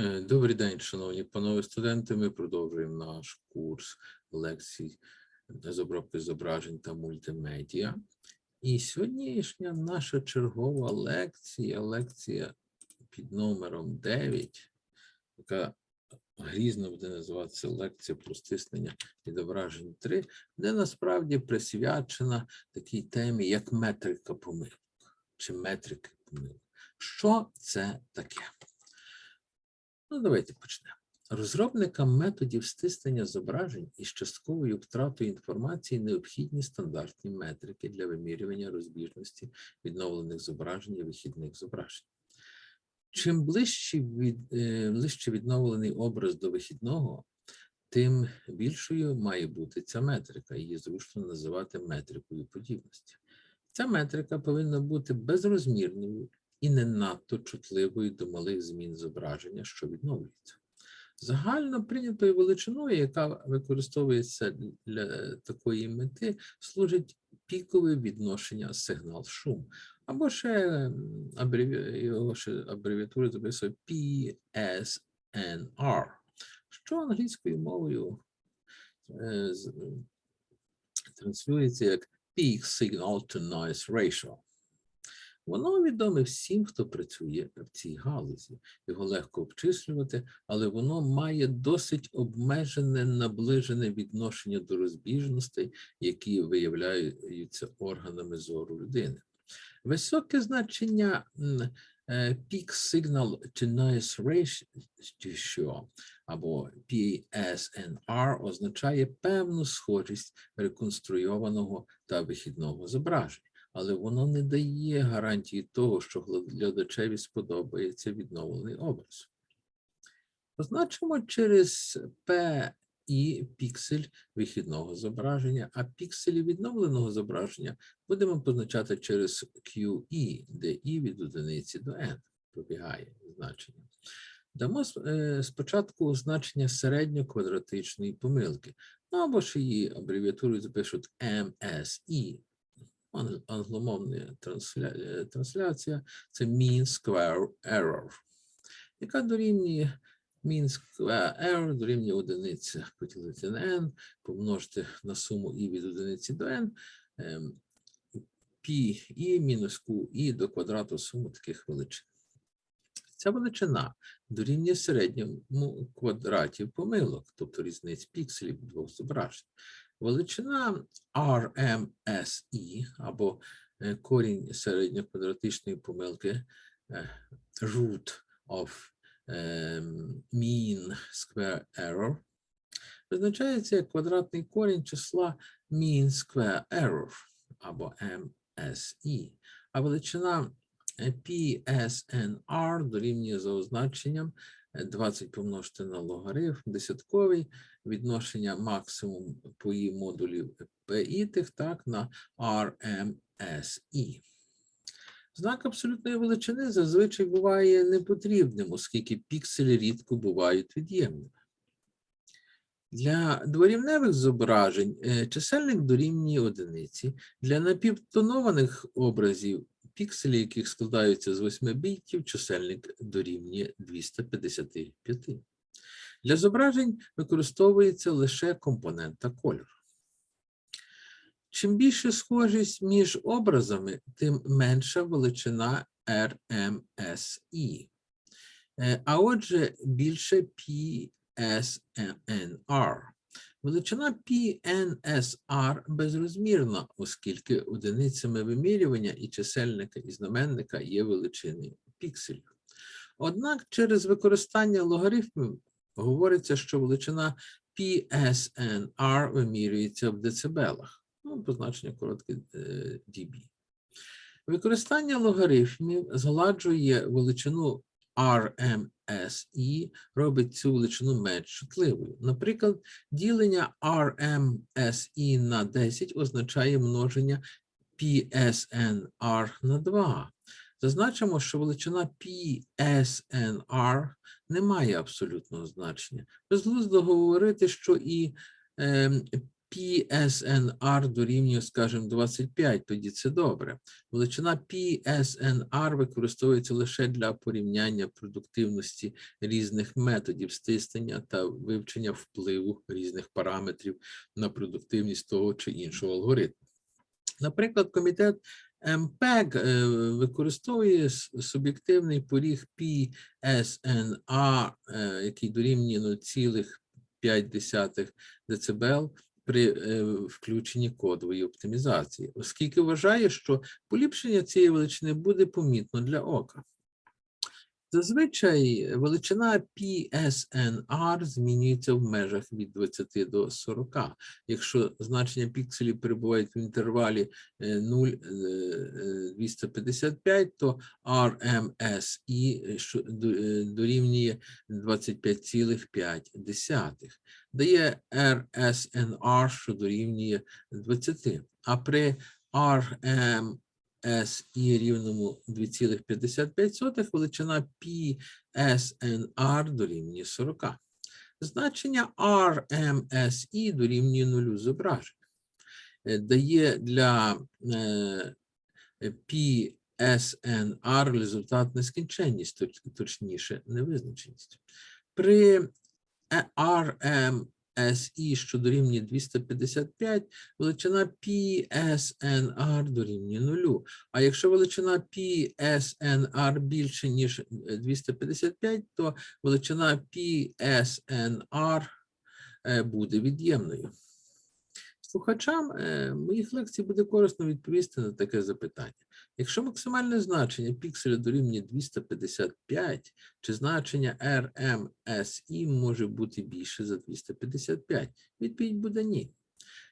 Е, Добрий день, шановні панове студенти. Ми продовжуємо наш курс лекцій з обробки зображень та мультимедіа. І сьогоднішня наша чергова лекція, лекція під номером 9, яка грізно буде називатися лекція про стиснення відображень 3, де насправді присвячена такій темі, як метрика помилок чи метрики помилок. Що це таке? Ну, давайте почнемо. Розробникам методів стиснення зображень із частковою втратою інформації необхідні стандартні метрики для вимірювання розбіжності відновлених зображень і вихідних зображень. Чим ближче, від, е, ближче відновлений образ до вихідного, тим більшою має бути ця метрика. Її зручно називати метрикою подібності. Ця метрика повинна бути безрозмірною і не надто чутливою до малих змін зображення, що відновлюється. Загально прийнятою величиною, яка використовується для такої мети, служить пікове відношення сигнал-шум, або ще його ще абревіатури записує PSNR, що англійською мовою е, транслюється як Peak Signal to Noise Ratio. Воно відоме всім, хто працює в цій галузі. Його легко обчислювати, але воно має досить обмежене наближене відношення до розбіжностей, які виявляються органами зору людини. Високе значення е, Peak Signal to Noise Ratio або PSNR означає певну схожість реконструйованого та вихідного зображення але воно не дає гарантії того, що глядачеві сподобається відновлений образ. Позначимо через P і піксель вихідного зображення, а пікселі відновленого зображення будемо позначати через QE, де І від одиниці до N пробігає значення. Дамо е, спочатку значення середньоквадратичної помилки, ну або ж її абревіатурою запишуть ан- англомовна трансля... трансляція це mean square error, яка дорівнює mean square error дорівнює одиниці поділити на n, помножити на суму і від одиниці до n, ем, π і мінус q до квадрату суму таких величин. Ця величина дорівнює середньому квадратів помилок, тобто різниць пікселів двох зображень. Величина RMSE або е, корінь середньоквадратичної помилки е, root of ем, mean square error визначається як квадратний корінь числа mean square error або MSE, а величина е, PSNR дорівнює за означенням е, 20 помножити на логарифм десятковий відношення максимум по її модулів PI тих так на RMSE. Знак абсолютної величини зазвичай буває непотрібним, оскільки пікселі рідко бувають від'ємними. Для дворівневих зображень е, чисельник дорівнює одиниці. Для напівтонованих образів, пікселі яких складаються з 8 бітів, чисельник дорівнює 255. Для зображень використовується лише компонента кольору. Чим більше схожість між образами, тим менша величина RMSE. Е, А отже, більше PSNR. Величина PNSR безрозмірна, оскільки одиницями вимірювання і чисельника, і знаменника є величини пікселів. Однак через використання логарифмів говориться, що величина PSNR вимірюється в децибелах, ну, позначення коротке е, dB. Використання логарифмів згладжує величину RMSE, робить цю величину менш чутливою. Наприклад, ділення RMSE на 10 означає множення PSNR на 2. Зазначимо, що величина PSNR не має абсолютного значення. Безглуздо говорити, що і ем, PSNR дорівнює, скажімо, 25, тоді це добре. Величина PSNR використовується лише для порівняння продуктивності різних методів стиснення та вивчення впливу різних параметрів на продуктивність того чи іншого алгоритму. Наприклад, комітет МПЕГ е, використовує суб'єктивний поріг PSNR, е, який дорівнює 0,5 дБ при е, включенні кодової оптимізації, оскільки вважає, що поліпшення цієї величини буде помітно для ока. Зазвичай величина PSNR змінюється в межах від 20 до 40. Якщо значення пікселів перебувають в інтервалі е, 0, е, е, 255, то RMSI е, дорівнює 25,5. Дає RSNR, що дорівнює 20. А при RMSI рівному 2,55 величина PSNR дорівнює 40. Значення RMSI дорівнює нулю зображення. Е, Дає для е, PSNR результат нескінченність, точніше, невизначеність. При е, RMSI, що дорівнює 255, величина PSNR дорівнює нулю. А якщо величина PSNR більше, ніж е, 255, то величина PSNR е, буде від'ємною. Слухачам е, моїх лекцій буде корисно відповісти на таке запитання. Якщо максимальне значення пікселя дорівнює 255, чи значення RMSI може бути більше за 255? Відповідь буде ні.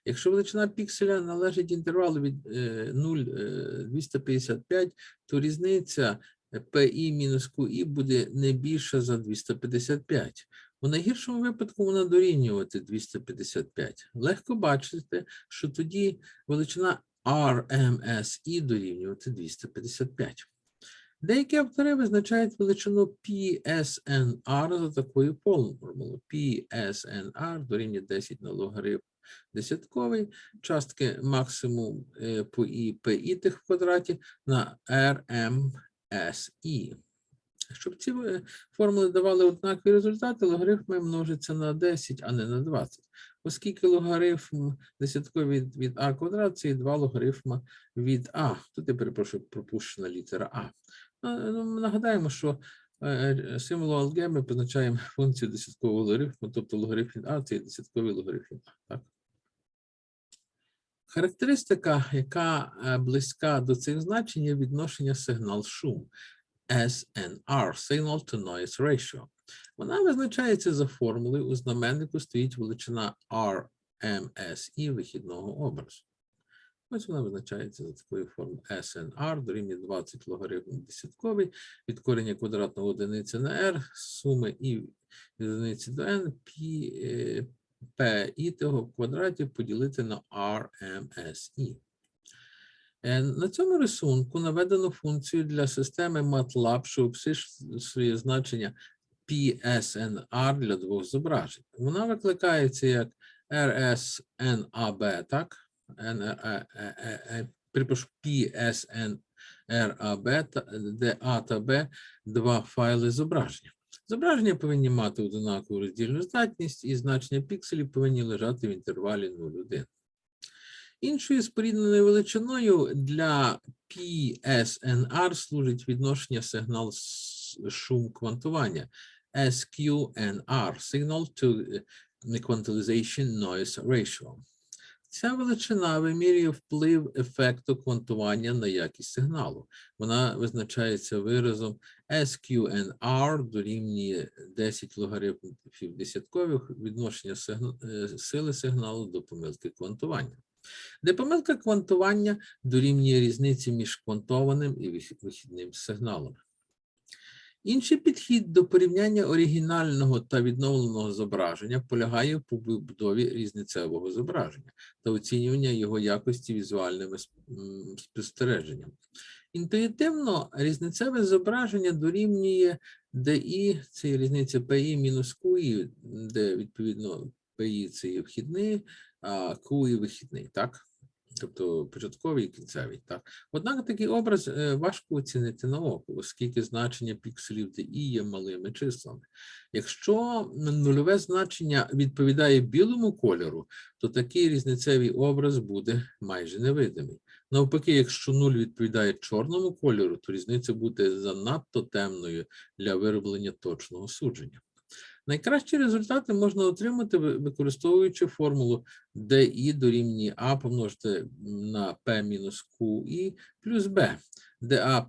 Якщо величина пікселя належить інтервалу від е, 0 е, 255, то різниця PI мінус QI буде не більша за 255. У найгіршому випадку вона дорівнювати 255. Легко бачити, що тоді величина RMSI дорівнювати 255. Деякі автори визначають величину PSNR за такою формулою. PSNR дорівнює 10 на логарифм десятковий, частки максимум е, по і PI тих в квадраті на RMSI. Щоб ці е, формули давали однакові результати, логарифми множаться на 10, а не на 20. Оскільки логарифм десятковий від, від а квадрат, це є два логарифма від а. Тут я перепрошую, пропущена літера а. Ну, Нагадаємо, що е, е, алгебри ми позначаємо функцію десяткового логарифму, тобто логарифм від а це є десятковий логарифм від а. Так? Характеристика, яка близька до цих значень, є відношення сигнал-шум. SNR, Signal to Noise Ratio. Вона визначається за формулою, у знаменнику стоїть величина RMSI вихідного образу. Ось вона визначається за такою формулою SNR, дорівнює 20 логарифм десятковий, від корення квадратного одиниці на R, суми і одиниці до N, P, е, P і того в квадраті поділити на RMSI. Е, На цьому рисунку наведено функцію для системи MATLAB, що обчислює значення PSNR для двох зображень. Вона викликається як RSNAB, так? Е, е, е, Припишу PSNRAB, де А та Б два файли зображення. Зображення повинні мати однакову роздільну здатність, і значення пікселів повинні лежати в інтервалі 0,1. Іншою спорідненою величиною для PSNR служить відношення сигнал шум квантування SQNR, Signal to Quantization Noise Ratio. Ця величина вимірює вплив ефекту квантування на якість сигналу. Вона визначається виразом SQNR дорівнює 10 логарифмів десяткових відношення е, сили сигналу до помилки квантування де помилка квантування дорівнює різниці між квантованим і вихідним сигналом. Інший підхід до порівняння оригінального та відновленого зображення полягає в побудові різницевого зображення та оцінювання його якості візуальними сп- м, спостереженнями. Інтуїтивно різницеве зображення дорівнює DI, це різниця PI мінус QI, де відповідно PI це є вхідний і вихідний, так? Тобто початковий і кінцевий, так. Однак такий образ е, важко оцінити на око, оскільки значення пікселів DI є малими числами. Якщо нульове значення відповідає білому кольору, то такий різницевий образ буде майже невидимий. Навпаки, якщо нуль відповідає чорному кольору, то різниця буде занадто темною для вироблення точного судження. Найкращі результати можна отримати, використовуючи формулу DI дорівнює А помножити на P мінус QI плюс B, де А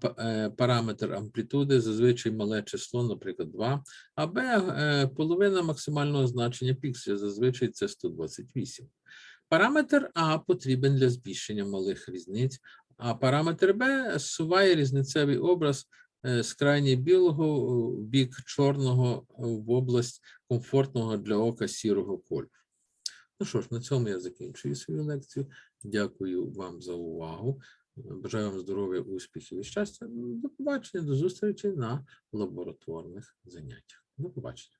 параметр амплітуди, зазвичай мале число, наприклад, 2, а Б е, половина максимального значення пікселя, зазвичай це 128. Параметр А потрібен для збільшення малих різниць, а параметр Б зсуває різницевий образ з крайні білого в бік чорного е, в область комфортного для ока сірого кольору. Ну що ж, на цьому я закінчую свою лекцію. Дякую вам за увагу. Бажаю вам здоров'я, успіхів і щастя. До побачення, до зустрічі на лабораторних заняттях. До побачення.